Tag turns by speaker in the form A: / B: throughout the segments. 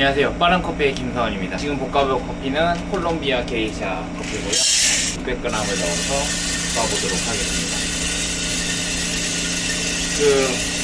A: 안녕하세요. 빠른 커피의 김사원입니다. 지금 볶아볼 커피는 콜롬비아 게이샤 커피고요. 600g을 넣어서 볶아보도록 하겠습니다. 그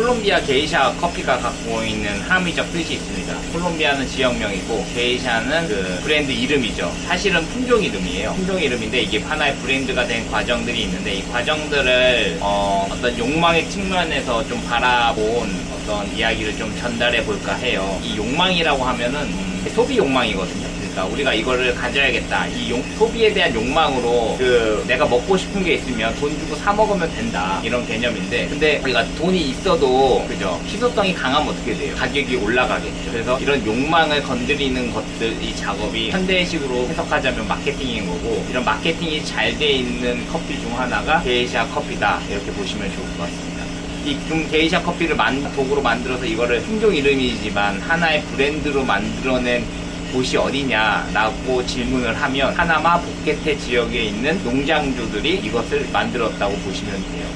A: 콜롬비아 게이샤 커피가 갖고 있는 함의적 뜻이 있습니다. 콜롬비아는 지역명이고 게이샤는 그 브랜드 이름이죠. 사실은 품종 이름이에요. 품종 이름인데 이게 하나의 브랜드가 된 과정들이 있는데 이 과정들을 어, 떤 욕망의 측면에서 좀 바라본 어떤 이야기를 좀 전달해 볼까 해요. 이 욕망이라고 하면은 음, 소비 욕망이거든요. 그러니까 우리가 이거를 가져야겠다. 이 용- 소비에 대한 욕망으로 그 내가 먹고 싶은 게 있으면 돈 주고 사 먹으면 된다. 이런 개념인데 근데 우리가 돈이 있어도 그죠? 희소성이 강하면 어떻게 돼요? 가격이 올라가겠죠. 그래서 이런 욕망을 건드리는 것들 이 작업이 현대식으로 해석하자면 마케팅인 거고 이런 마케팅이 잘 돼 있는 커피 중 하나가 게이샤 커피다. 이렇게 보시면 좋을 것 같습니다. 이금 게이샤 커피를 만, 독으로 만들어서 이거를 품종 이름이지만 하나의 브랜드로 만들어낸 곳이 어디냐라고 질문을 하면 파나마 보케테 지역에 있는 농장주들이 이것을 만들었다고 보시면 돼요.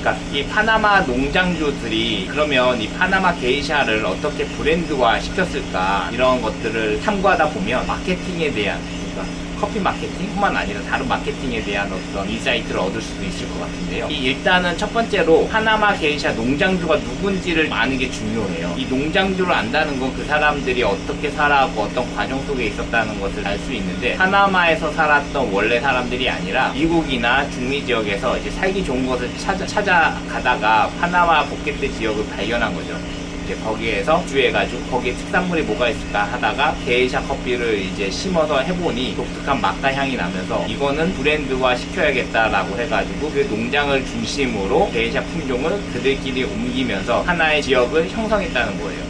A: 그러니까 이 파나마 농장주들이 그러면 이 파나마 게이샤를 어떻게 브랜드화 시켰을까 이런 것들을 탐구하다 보면 마케팅에 대한 커피 마케팅뿐만 아니라 다른 마케팅에 대한 어떤 인사이트를 얻을 수도 있을 것 같은데요. 이 일단은 첫 번째로 파나마 게이샤 농장주가 누군지를 아는 게 중요해요. 이 농장주를 안다는 건 그 사람들이 어떻게 살아왔고 어떤 과정 속에 있었다는 것을 알 수 있는데 파나마에서 살았던 원래 사람들이 아니라 미국이나 중미 지역에서 이제 살기 좋은 것을 찾아, 찾아가다가 파나마 보켓대 지역을 발견한 거죠. 이제 거기에서 주해가지고 거기에 특산물이 뭐가 있을까 하다가 게이샤 커피를 이제 심어서 해보니 독특한 맛과 향이 나면서 이거는 브랜드화 시켜야겠다라고 해가지고 그 농장을 중심으로 게이샤 품종을 그들끼리 옮기면서 하나의 지역을 형성했다는 거예요.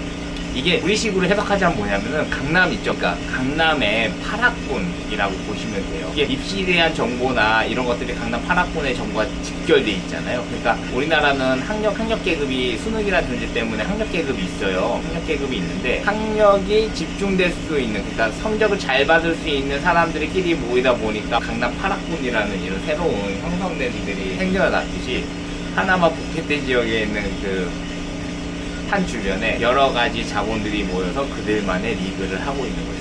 A: 이게 우리식으로 해석하자면 뭐냐면은 강남 있죠. 그러니까 강남의 파락군이라고 보시면 돼요. 이게 입시에 대한 정보나 이런 것들이 강남 파락군의 정보가 직결돼 있잖아요. 그러니까 우리나라는 학력 학력 계급이 수능이라는 존재 때문에 학력 계급이 있어요. 학력 계급이 있는데 학력이 집중될 수 있는 그러니까 성적을 잘 받을 수 있는 사람들끼리 모이다 보니까 강남 파락군이라는 이런 새로운 형성된 일들이 생겨났듯이 하나마 부켓대 지역에 있는 그 한 주변에 여러 가지 자본들이 모여서 그들만의 리그를 하고 있는 거죠.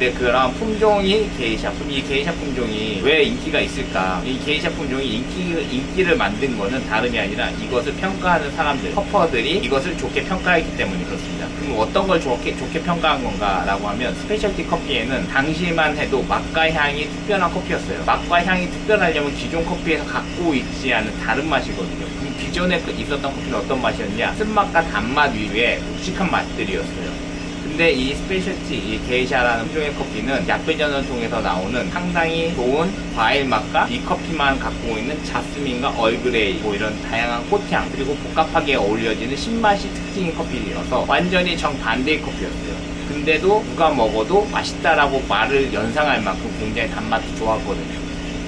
A: 근데 그런 품종이 게이샤 품, 이 게이샤 품종이 왜 인기가 있을까? 이 게이샤 품종이 인기, 인기를 만든 거는 다름이 아니라 이것을 평가하는 사람들, 커퍼들이 이것을 좋게 평가했기 때문에 그렇습니다. 그럼 어떤 걸 좋게, 좋게 평가한 건가? 라고 하면 스페셜티 커피에는 당시만 해도 맛과 향이 특별한 커피였어요. 맛과 향이 특별하려면 기존 커피에서 갖고 있지 않은 다른 맛이거든요. 그럼 기존에 그 있었던 커피는 어떤 맛이었냐? 쓴맛과 단맛 위에 묵직한 맛들이었어요. 근데 이 스페셜티, 이 게이샤라는 품종의 커피는 약배전을 통해서 나오는 상당히 좋은 과일 맛과 이 커피만 갖고 있는 자스민과 얼그레이 뭐 이런 다양한 꽃향 그리고 복합하게 어울려지는 신맛이 특징인 커피여서 완전히 정반대의 커피였어요. 근데도 누가 먹어도 맛있다라고 말을 연상할 만큼 굉장히 단맛이 좋았거든요.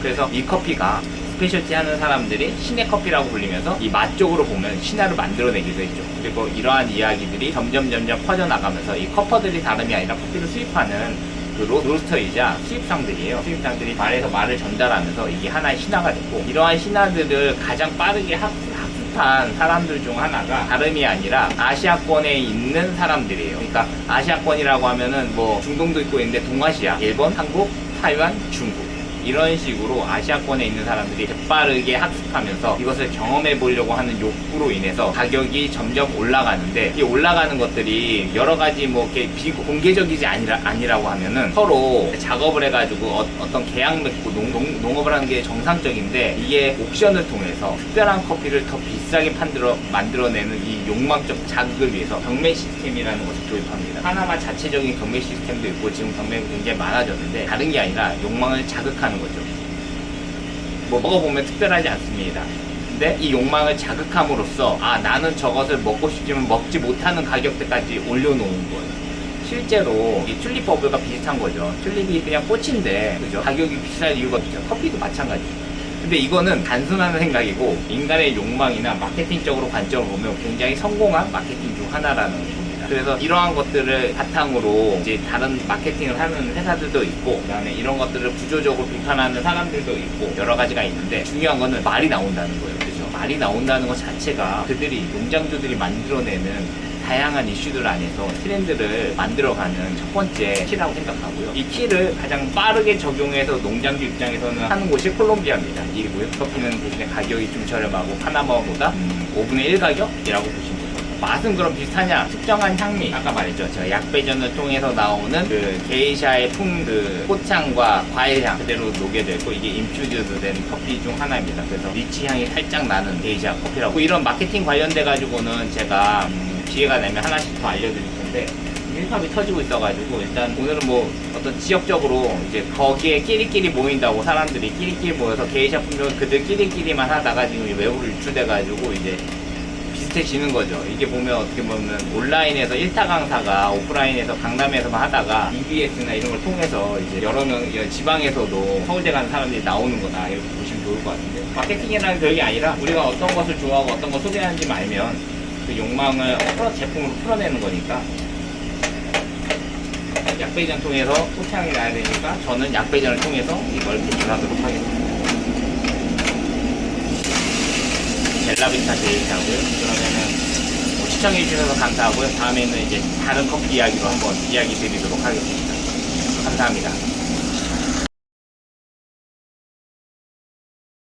A: 그래서 이 커피가 스페셜티 하는 사람들이 신의 커피라고 불리면서 이 맛 쪽으로 보면 신화를 만들어내기도 했죠. 그리고 이러한 이야기들이 점점 점점 퍼져나가면서 이 커퍼들이 다름이 아니라 커피를 수입하는 그 로, 로스터이자 수입상들이에요. 수입상들이 말에서 말을 전달하면서 이게 하나의 신화가 됐고 이러한 신화들을 가장 빠르게 학, 학습한 사람들 중 하나가 다름이 아니라 아시아권에 있는 사람들이에요. 그러니까 아시아권이라고 하면은 뭐 중동도 있고 있는데 동아시아, 일본, 한국, 타이완, 중국 이런 식으로 아시아권에 있는 사람들이 재빠르게 학습하면서 이것을 경험해 보려고 하는 욕구로 인해서 가격이 점점 올라가는데 이 올라가는 것들이 여러 가지 뭐 이렇게 비공개적이지 아니라, 아니라고 하면은 서로 작업을 해가지고 어, 떤 계약 맺고 농, 농, 농업을 하는 게 정상적인데 이게 옥션을 통해서 특별한 커피를 더 비싸게 판들어 만들어내는 이 욕망적 자극을 위해서 경매 시스템이라는 것을 도입합니다. 하나마 자체적인 경매 시스템도 있고 지금 경매가 굉장히 많아졌는데 다른 게 아니라 욕망을 자극하는 거죠. 뭐 먹어보면 특별하지 않습니다. 근데 이 욕망을 자극함으로써 아 나는 저것을 먹고 싶지만 먹지 못하는 가격대까지 올려놓은 거예요. 실제로 이 튤립 버블과 비슷한 거죠. 튤립이 그냥 꽃인데 그죠? 가격이 비쌀 이유가 없죠. 커피도 마찬가지. 근데 이거는 단순한 생각이고 인간의 욕망이나 마케팅적으로 관점을 보면 굉장히 성공한 마케팅 중 하나라는 겁니다. 그래서 이러한 것들을 바탕으로 이제 다른 마케팅을 하는 회사들도 있고 그다음에 이런 것들을 구조적으로 비판하는 사람들도 있고 여러 가지가 있는데 중요한 거는 말이 나온다는 거예요. 그죠? 말이 나온다는 것 자체가 그들이 농장주들이 만들어내는 다양한 이슈들 안에서 트렌드를 만들어가는 첫 번째 키라고 생각하고요. 이 키를 가장 빠르게 적용해서 농장주 입장에서는 하는 곳이 콜롬비아입니다. 이고요. 커피는 대신에 가격이 좀 저렴하고 파나마보다 음, 5분의 1 가격이라고 보시면. 맛은 그럼 비슷하냐? 특정한 향미. 아까 말했죠. 제가 약배전을 통해서 나오는 그 게이샤의 풍, 그 꽃향과 과일향 그대로 녹여졌고 이게 인퓨즈드 된 커피 중 하나입니다. 그래서 리치 향이 살짝 나는 게이샤 커피라고. 이런 마케팅 관련돼 가지고는 제가 음, 기회가 되면 하나씩 더 알려드릴 텐데 밀팝이 터지고 있어가지고 일단 오늘은 뭐 어떤 지역적으로 이제 거기에 끼리끼리 모인다고 사람들이 끼리끼리 모여서 게이샤 품종을 그들 끼리끼리만 하다가 지금 외부로 유출돼가지고 이제 비슷해지는 거죠. 이게 보면 어떻게 보면 온라인에서 1타 강사가 오프라인에서 강남에서만 하다가 EBS나 이런 걸 통해서 이제 여러 명 여- 지방에서도 서울대 가는 사람들이 나오는 거다 이렇게 보시면 좋을 것 같은데 마케팅이라는 별게 아니라 우리가 어떤 것을 좋아하고 어떤 걸 소개하는지 알면 그 욕망을 풀어, 제품으로 풀어내는 거니까 약배전 통해서 소창이 나야 되니까 저는 약배전을 통해서 이걸 배출하도록 하겠습니다. 젤라비타 제이하고요. 그러면은 뭐 시청해주셔서 감사하고요. 다음에는 이제 다른 커피 이야기로 한번 이야기 드리도록 하겠습니다. 감사합니다.